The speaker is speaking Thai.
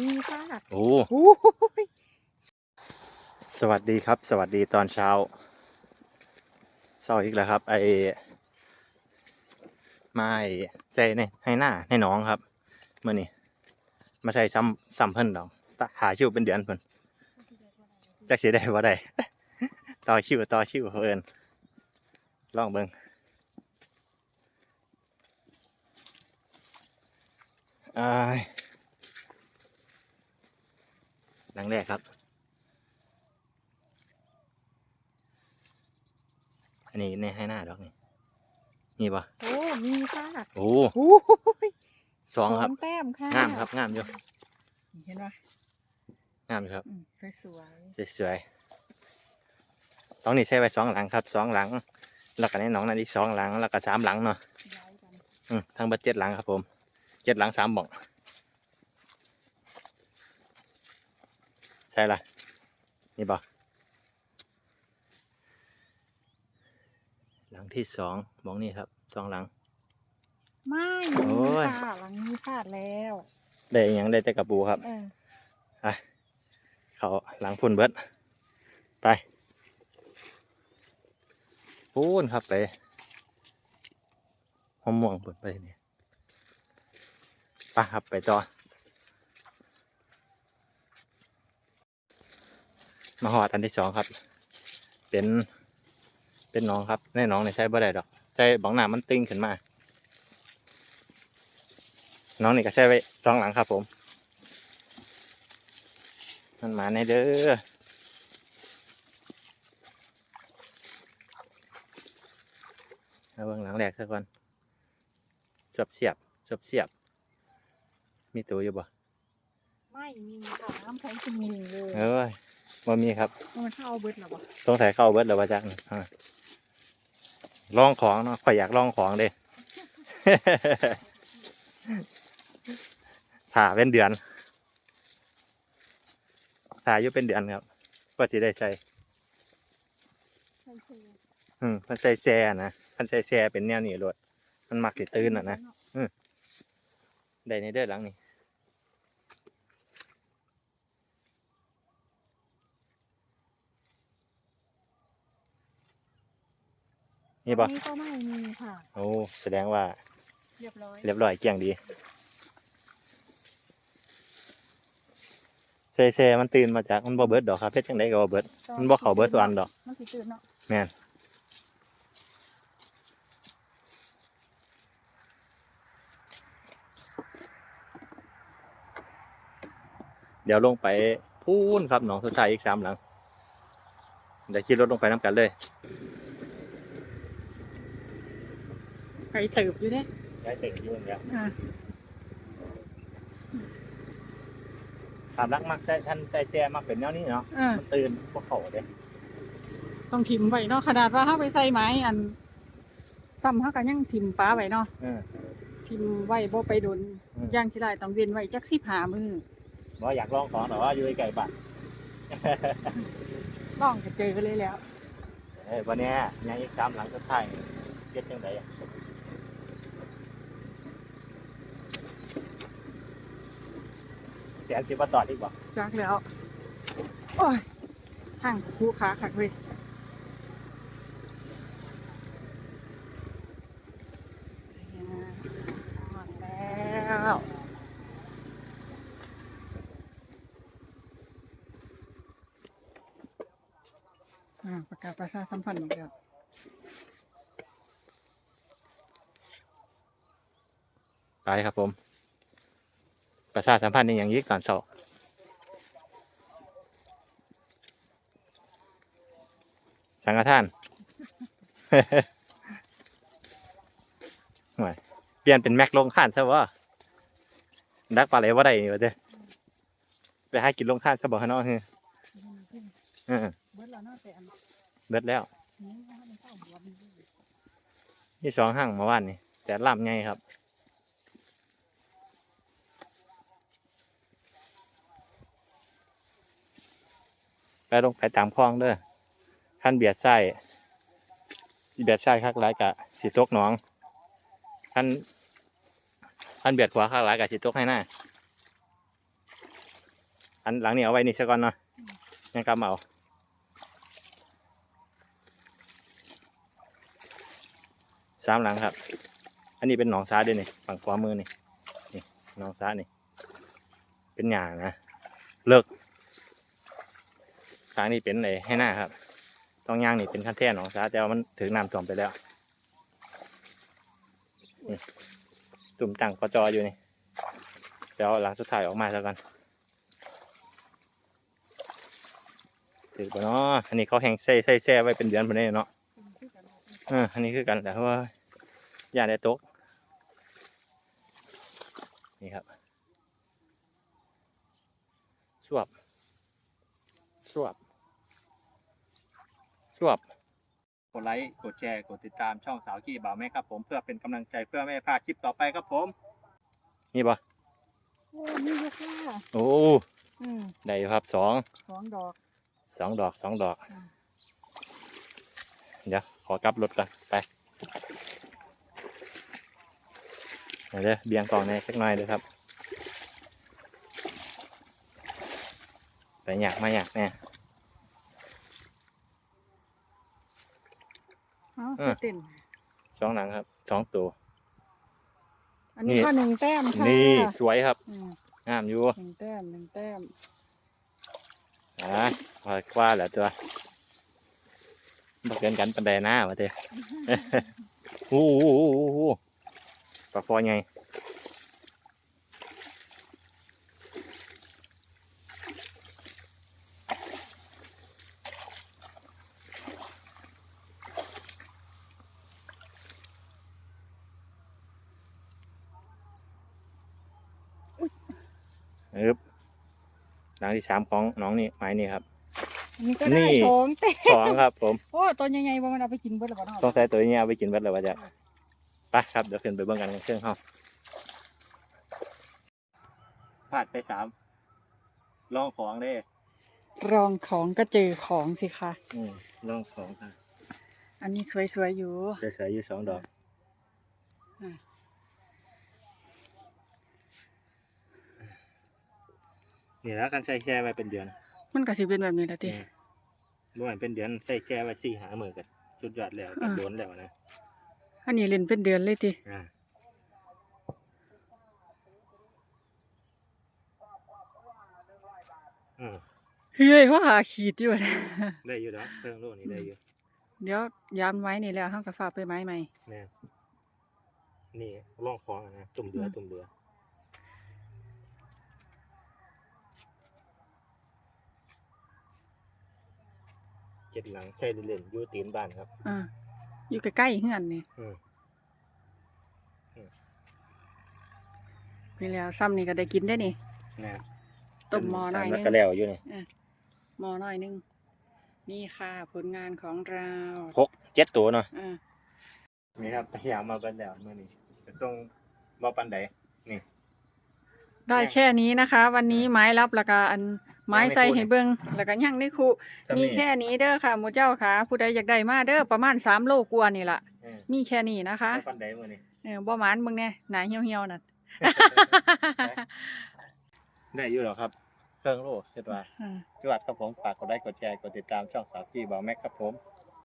มีค่ะโอ้โอ้ยสวัสดีครับ สวัสดีตอนเช้าเช้าอีกแล้วครับ ไอมาไอใจในให้หน้าให้น้องครับเมื่อนี้มาใส่ซ้ำซ้ำเพิ่นดอกตะหาชิวเป็นเดือนเพิ่นจักสิได้บ่ได้ต่อคิวต่อคิวเพิ่นลองเบิ่งอ้าย หลังแรกครับ อันนี้ในให้หน้าดอกนี่นี่ปะโอ้ มีค่ะโอ้โอ้ยสองครับแต้มค่ะงามครับงามอยู่เห็นปะงามอยู่ครับอืมสวยสวยๆสองนี่ใช้ไว้สองหลังครับสองหลัง แล้วก็ในหนองนั่นอีกสองหลัง แล้วก็สามหลังเนาะๆย้ายกันอืมทั้งเบัดเจ็ดหลังครับผม เจ็ดหลังสามบ่อง ใช่ละนี่ปะหลังที่สองบ่องนี่ครับสองหลัง ไม่โอ้มียค่ะหลังนี้พลาดแล้วได้อหยังได้แต่กระปูครับ เออเขาหลังพุ่นเบิดไปพูนครับไปหอมม่วงพุ่นไปนี่ไปครับไปต่อ มาหอดอันที่สองครับ เป็นเป็นหน้องครับในหน้องในใช้บ่ได้ดอกใช้บังหน้ามันตึงขึ้นมา น้องนี่ก็ใช้ไว้สองหลังครับผม มันมาในเด้อเอาเบื้องหลังแรกซะก่อนสวบเสียบสวบเสียบ มีตัวอยู่บ่ไม่มีค่ะน้ำแข็งจริงๆเลยเอ้ย บ่มีครับมันเข้าเอาเบิดหรอวะสงสัยเข้าเบิดแล้วว่าจักนี่อ่าลองของเนาะข่อยอยากลองของเด้ถ่าเป็นเดือนถ่าอยู่เป็นเดือนครับก็จะได้ใส่ใช่ใช่อืมมันใส่แซ่นะมันใส่แซ่เป็นแนวนี้รถมันมักสิตื่นอะนะได้ในเด้อหลังนี่ นี่ปะนี่ก็ไม่มีค่ะโอ้แสดงว่า เรียบร้อยเรียบร้อยเกลี่ยงดีเซ่เซ่มันตื่นมาจากมันบ่เบิดดอกครับเพชรจังไดก็บ่เบิดมันบ่เข้าเบิดตัวอันดอกมันสิตื่นเนาะแม่นเดี๋ยวลงไปพูนครับหนองสุดท้ายอีกสามหลังเดี๋ยวขี่รถลงไปน้ำกันเลย ไปเติบอยู่เนี่ยได้เต็งอยู่เนี่ยอ่าถามรักมักใจท่านใจแจมักเป็นแนวนี้เนาะอ่ามันตื่นพวกเขาเด้ต้องถิ่มไว้เนาะขนาดว่าเข้าไปใส่ไม้อันซ้ำเขาก็ยังถิ่มป้าไว้เนาะเออ ถิ่มไว้บ่ไปโดนอืม ย่างที่ได้ต้องเวียนไว้จักสิบหามือบ่อยากลองของแต่ว่าอยู่ไกลๆบ้านต้องจะเจอกันเลยแล้วเอ้ยวันเนี้ยยังอีกสามหลังสุดท้ายเก็บจังไดอะ แสนสิบมาต่อดีกว่าจักแล้วโอ้ยห่างคู่ขาขักเลยหมดแล้วอ่าประกาศประชาสัมพันธ์อีกแล้วไปครับผม ประชาสัมพันธ์นี่อย่างนี้ก่อนสอบสังฆทานเปลี่ยนเป็นแม็กลงท่านซะวะดักปลาไหลว่าได้วะเด้ไปใหากินลงท่านซะบอกฮะน้ออเบิดแล้วเนาะแต่อันเบิดแล้วนี่สองห้างเมาว่านนี่แต่ลำไงครับ ไปลงไปตามคลองเด้อขั้นเบียดไส้เบียดไส้คักหลายกะสิตกหน้องขั้นขั้นเบียดขวาคักหลายกะสิตกให้หน้าอันหลังนี้เอาไว้นี่ซะก่อนเนาะยังกำเอาสามหลังครับ อันนี้เป็นหนองซ้าด้วยนี่ฝั่งขวามือนี่นี่หนองซ้านี่ เป็นหยางนะ เลิก ทางนี้เป็นไอ้ให้หน้าครับตองย่างนี่เป็นขั้นแท่หนองซ้าแต่ว่ามันถึงน้ำท่วมไปแล้วตุ่มตังกจออยู่นี่เดี๋ยวเอาหลังสุดท้ายออกมาแล้วกันถือปะเนาะอันนี้เขาแห้งใส่ใส่แซ่ไว้เป็นเดือนไปเลยเนาะอออันนี้คือกันแต่ว่าอย่าได้ตกนี่ครับสวบสวบ สวบกดไลค์กดแชร์กดติดตามช่องสาวกี้บ่าวแม่ครับผมเพื่อเป็นกำลังใจเพื่อไม่ให้พลาดคลิปต่อไปครับผมนี่ปะโอ้นี่เยอะค่ะโอ้อืมได้อยู่ครับสองสองดอกสองดอกสองดอกอืมเดี๋ยวขอกลับรถก่อนไปเดี๋ยวเด้อเบียงกล่องในสักหน่อยเด้อครับไปอยากมาอยากแน่ เอ้าอืมเต้นสองหลังครับสองตัว อันนี้นี่ก็หนึ่งแต้มค่ะนี่สวยครับอืมงามอยู่หนึ่งแต้มหนึ่งแต้มอ่าพอว่าแหละตัวบักเกินกันปันไดหน้าวะเต้โอ้โหโอ้โหปลาฟอยไง อึบหลังที่สามของน้องนี่ไม้นี่ครับอันนี้ก็ได้นี่ สองแต้มสองครับ ผมโอ้ตัวใหญ่ๆว่ามันเอาไปกินเบิดหรือเปล่าต้องใส่ตัวนี้เอาไปกินเบิดเลยว่าจะไปครับเดี๋ยวขึ้นไปเบิ่งกันกับเครื่องห้องพลาดไปสามลองของเด้รองของก็เจอของสิคะอืมลองของค่ะอันนี้สวยๆอยู่เสือๆอยู่สองดอก อ่า นี่แล้วกันใส่แช่ไว้เป็นเดือนมันก็สิเป็นแบบนี้แหละติอืมบ่ว่าเป็นเดือนใส่แช่ไว้สี่หามือกันสุดยอดแล้วก็อ่าโดนแล้วนะอันนี้เล่นเป็นเดือนเลยติอ่าอืมเฮ้ยเขาหาขีดอยู่นะได้อยู่แล้วเครื่องโลนี่ได้อยู่เดี๋ยวยามไว้นี่แล้วเฮาก็ฝากไปไม้ใหม่แม่นนี่ลองของอะนะตุ่มเดือตุ่มเดือ เจ็ดหลังใส่เล่นๆอยู่ตีนบ้านครับ อ่าอยู่ใกล้ๆเฮือนนี่อืมไปแล้วซ้ำนี่ก็ได้กินได้นี่นะต้มหม้อหน่อยแล้วนึงก็แล้วอยู่นี่หม้อหน่อยนึงนี่ค่ะผลงานของเราหกเจ็ดตัวเนาะอ่านี่ครับพยายามมาเบิ่แล้วมื้อนี้กระส่งบ่ปันใดนี่ได้แค่นี้นะคะ วันนี้ไม้รับแล้วก็อัน ไม้ใส่ให้เบิ่งแล้วก็ย่างในคูซ้ำมีนี่แค่นี้เด้อค่ะหมูเจ้าค่ะ ผู้ใดอยากได้มาเด้อประมาณสามโลกว่านี่ล่ะ เออมีแค่นี้นะคะบ่ปันใดมื้อนี้ เออบ่หมานมึงแน่หนาเหี่ยวเหี่ยวๆนั่นได้อยู่หรอครับ เครื่องโลเฮ็ดว่า อ่า สวัสดีครับผมฝากกดไลค์กดแชร์กดติดตามช่องสาวจีบ่าวแม็กครับผม